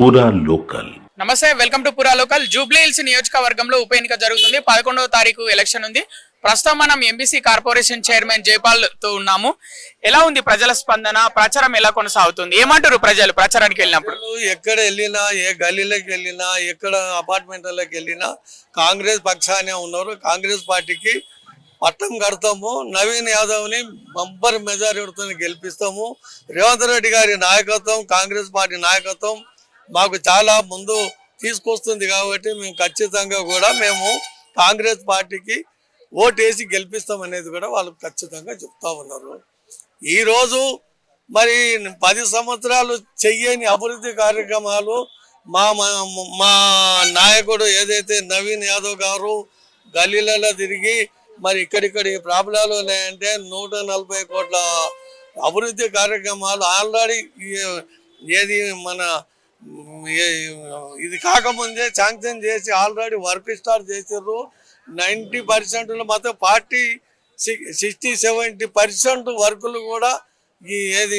పూరా లోకల్ నమస్తే welcome to Pura local Jubilee Hills నియోజకవర్గంలో ఉప ఎన్నిక జరుగుతుంది. పదకొండవ తారీఖు ఎలక్షన్ ఉంది. ప్రస్తుతం మనం ఎంబీసీ కార్పొరేషన్ చైర్మన్ జైపాల్తో ఉన్నాము. ఎలా ఉంది ప్రజల స్పందన? ప్రచారం ఎలా కొనసాగుతుంది? ఏమంటారు ప్రజలు ప్రచారానికి వెళ్ళినప్పుడు? ఎక్కడ వెళ్ళినా ఏ గల్లీలోకి వెళ్ళినా ఎక్కడ అపార్ట్మెంట్లకు వెళ్ళినా కాంగ్రెస్ పక్షానే ఉన్నారు. కాంగ్రెస్ పార్టీకి పట్టం కడతాము. నవీన్ యాదవ్ని బంపర్ మెజారిటీతో గెలిపిస్తాము. రేవంత్ రెడ్డి గారి నాయకత్వం కాంగ్రెస్ పార్టీ నాయకత్వం మాకు చాలా ముందు తీసుకొస్తుంది కాబట్టి మేము ఖచ్చితంగా కూడా మేము కాంగ్రెస్ పార్టీకి ఓటేసి గెలిపిస్తాం అనేది కూడా వాళ్ళు ఖచ్చితంగా చెప్తా ఉన్నారు. ఈరోజు మరి పది సంవత్సరాలు చెయ్యని అభివృద్ధి కార్యక్రమాలు మా మా- మా నాయకుడు ఏదైతే నవీన్ యాదవ్ గారు గల్లీలలో తిరిగి మరి ఇక్కడిక్కడి ప్రాబ్లాలు ఉన్నాయంటే నూట నలభై కోట్ల అభివృద్ధి కార్యక్రమాలు ఆల్రెడీ ఏది మన ఇది కాకముందే శాంక్షన్ చేసి ఆల్రెడీ వర్క్ స్టార్ట్ చేసారు నైంటీ పర్సెంట్లో మొత్తం పార్టీ సిక్స్టీ సెవెంటీ పర్సెంట్ వర్కులు కూడా ఈ ఏది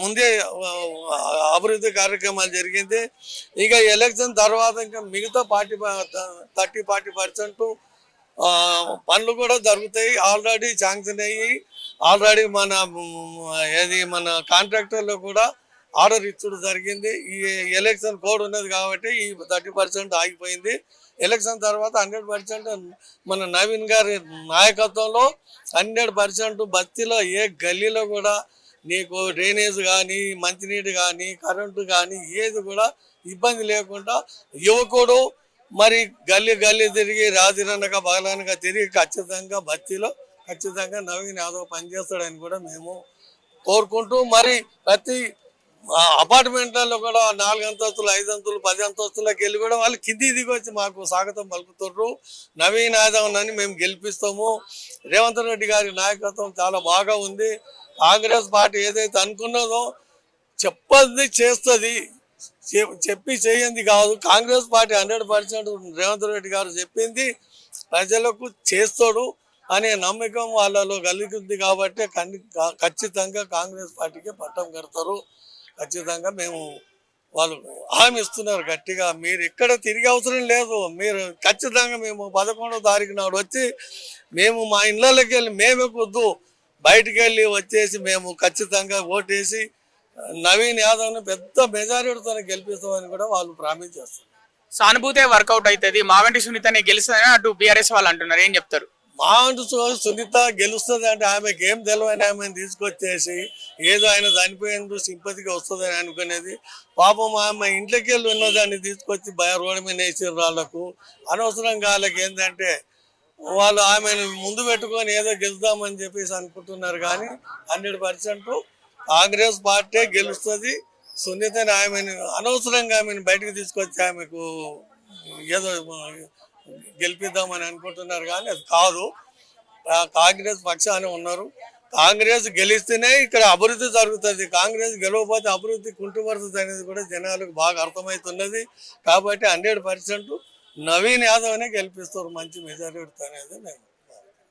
ముందే అభివృద్ధి కార్యక్రమాలు జరిగింది. ఇక ఎలక్షన్ తర్వాత ఇంకా మిగతా పార్టీ థర్టీ ఫార్టీ పర్సెంట్ పనులు కూడా జరుగుతాయి. ఆల్రెడీ శాంక్షన్ అయ్యి ఆల్రెడీ మన ఏది మన కాంట్రాక్టర్లో కూడా ఆర్డర్ ఇచ్చడం జరిగింది. ఈ ఎలక్షన్ కోడ్ ఉన్నది కాబట్టి ఈ థర్టీ పర్సెంట్ ఆగిపోయింది. ఎలక్షన్ తర్వాత హండ్రెడ్ పర్సెంట్ మన నవీన్ గారి నాయకత్వంలో హండ్రెడ్ పర్సెంట్ బస్తీలో ఏ గల్లీలో కూడా నీకు డ్రైనేజ్ కానీ మంచినీటి కానీ కరెంటు కానీ ఏది కూడా ఇబ్బంది లేకుండా యువకుడు మరి గల్లీ గల్లీ తిరిగి రాజురనక బగలనక తిరిగి ఖచ్చితంగా బస్తీలో ఖచ్చితంగా నవీన్ యాదవ్ పనిచేస్తాడని కూడా మేము కోరుకుంటూ మరి ప్రతి అపార్ట్మెంట్లలో కూడా నాలుగు అంతస్తులు ఐదు అంతస్తులు పది అంతస్తులకు వెళ్ళి కూడా వాళ్ళు కింది దిగి వచ్చి మాకు స్వాగతం పలుకుతుర్రు నవీన్ అని మేము గెలిపిస్తాము. రేవంత్ రెడ్డి గారి నాయకత్వం చాలా బాగా ఉంది. కాంగ్రెస్ పార్టీ ఏదైతే అనుకున్నదో చెప్పది చేస్తుంది. చె- చెప్పి చేయంది కాదు. Congress party hundred percent Revanth Reddy గారు చెప్పింది. ప్రజలకు చేస్తాడు అనే నమ్మకం వాళ్ళలో కలిగింది కాబట్టి కన్ని- ఖచ్చితంగా కాంగ్రెస్ పార్టీకి పట్టం కడతారు. ఖచ్చితంగా మేము వాళ్ళు హామీ ఇస్తున్నారు గట్టిగా. మీరు ఇక్కడ తిరిగి అవసరం లేదు. మీరు ఖచ్చితంగా మేము పదకొండో తారీఖు నాడు వచ్చి మేము మా ఇళ్ళకి వెళ్ళి మేమే కొద్దు బయటికి వెళ్ళి వచ్చేసి మేము ఖచ్చితంగా ఓటేసి నవీన్ యాదవ్ను పెద్ద మెజారిటీతో గెలిపిస్తామని కూడా వాళ్ళు ప్రామిస్ చేస్తారు సానుభూతే వర్కౌట్ అవుతుంది. మాగంటి సునీతనే గెలుస్తుందని అటు బీఆర్ఎస్ వాళ్ళు అంటున్నారు. ఏం చెప్తారు? మా అంటూ సునీత గెలుస్తుంది అంటే ఆమెకి ఏం తెలియని ఆమెను తీసుకొచ్చేసి ఏదో ఆయన చనిపోయినందుకు సింపతిగా వస్తుందని అనుకునేది. పాపం ఆమె ఇంట్లోకి వెళ్ళి ఉన్నదాన్ని తీసుకొచ్చి భయ రోడ్డు మీద వేసారు వాళ్ళకు. అనవసరంగా వాళ్ళకి ఏంటంటే వాళ్ళు ఆమెను ముందు పెట్టుకొని ఏదో గెలుద్దామని చెప్పేసి అనుకుంటున్నారు కానీ హండ్రెడ్ పర్సెంట్ కాంగ్రెస్ పార్టీ గెలుస్తుంది. సునీతని ఆమెను అనవసరంగా ఆమెను బయటకు తీసుకొచ్చి ఆమెకు ఏదో గెలిపిద్దామని అనుకుంటున్నారు కానీ అది కాదు. కాంగ్రెస్ పక్షాన ఉన్నారు. కాంగ్రెస్ గెలిస్తేనే ఇక్కడ అభివృద్ధి జరుగుతుంది. కాంగ్రెస్ గెలవకపోతే అభివృద్ధి కుంటుపడుతుంది అనేది కూడా జనాలకు బాగా అర్థమవుతున్నది. కాబట్టి హండ్రెడ్ పర్సెంట్ నవీన్ యాదవ్నే గెలిపిస్తారు మంచి మెజారిటీ అనేది నేను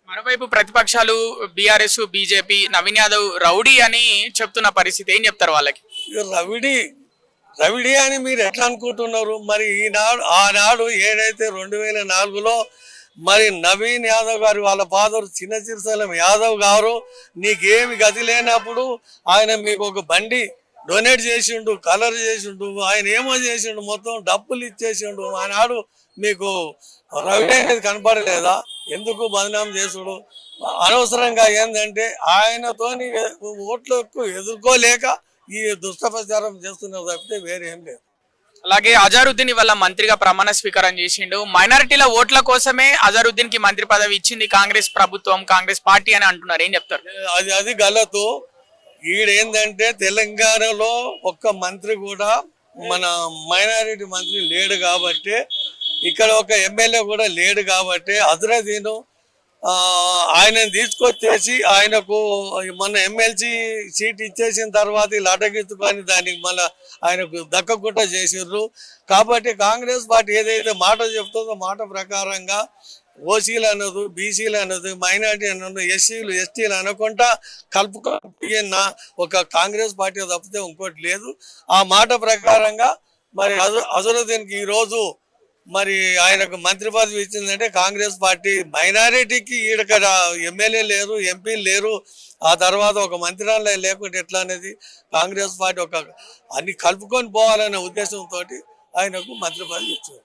మరోవైపు ప్రతిపక్షాలు BRS BJP Naveen Yadav rowdy అని చెప్తున్న పరిస్థితి ఏం చెప్తారు వాళ్ళకి? ఇక రవిడి అని మీరు ఎట్లా అనుకుంటున్నారు? మరి ఈనాడు ఆనాడు ఏదైతే రెండు వేల నాలుగులో మరి నవీన్ యాదవ్ గారు వాళ్ళ ఫాదర్ చిన్న చిరుసలం యాదవ్ గారు నీకేమి గతి లేనప్పుడు ఆయన మీకు ఒక బండి డొనేట్ చేసిండు కలర్ చేసిండు ఆయన ఏమో చేసిండు మొత్తం డబ్బులు ఇచ్చేసిండు. ఆనాడు మీకు రవి అనేది కనపడలేదా? ఎందుకు బదనాం చేసుడు? అనవసరంగా ఏంటంటే ఆయనతోని ఓట్లకు ఎదుర్కోలేక ఈ దుష్టప్రచారం చేస్తున్నారు తప్పితే వేరే ఏం లేదు. అలాగే అజారుద్దీన్ ఇవాళ మంత్రిగా ప్రమాణ స్వీకారం చేసిండు. మైనారిటీల ఓట్ల కోసమే అజారుద్దీన్కి మంత్రి పదవి ఇచ్చింది కాంగ్రెస్ ప్రభుత్వం కాంగ్రెస్ పార్టీ అని అంటున్నారు. ఏం చెప్తారు? అది అది గలతు ఈడేందంటే తెలంగాణలో ఒక్క మంత్రి కూడా మన మైనారిటీ మంత్రి లేడు కాబట్టి ఇక్కడ ఒక ఎమ్మెల్యే కూడా లేడు కాబట్టి అజరదీను ఆ, ఆయనను తీసుకొచ్చేసి ఆయనకు మన ఎమ్మెల్సీ సీట్ ఇచ్చేసిన తర్వాత వీళ్ళు అటకెత్తుకొని దానికి మళ్ళీ ఆయనకు దక్కకుండా చేసిర్రు. కాబట్టి కాంగ్రెస్ పార్టీ ఏదైతే మాట చెప్తుందో మాట ప్రకారంగా ఓసీలు అనదు బీసీలు అనదు మైనార్టీ అనదు ఎస్సీలు ఎస్టీలు అనకుండా కలుపుకున్న ఒక కాంగ్రెస్ పార్టీ తప్పితే ఇంకోటి లేదు. ఆ మాట ప్రకారంగా మరి అజ- అజరుద్దీన్కి ఈరోజు మరి ఆయనకు మంత్రి పదవి ఇచ్చిందంటే కాంగ్రెస్ పార్టీ మైనారిటీకి ఈడక ఎమ్మెల్యే లేరు ఎంపీ లేరు. ఆ తర్వాత ఒక మంత్రాలయం లేకుంటే ఎట్లా అనేది కాంగ్రెస్ పార్టీ ఒక అన్ని కలుపుకొని పోవాలనే ఉద్దేశంతో ఆయనకు మంత్రి పదవి ఇచ్చారు.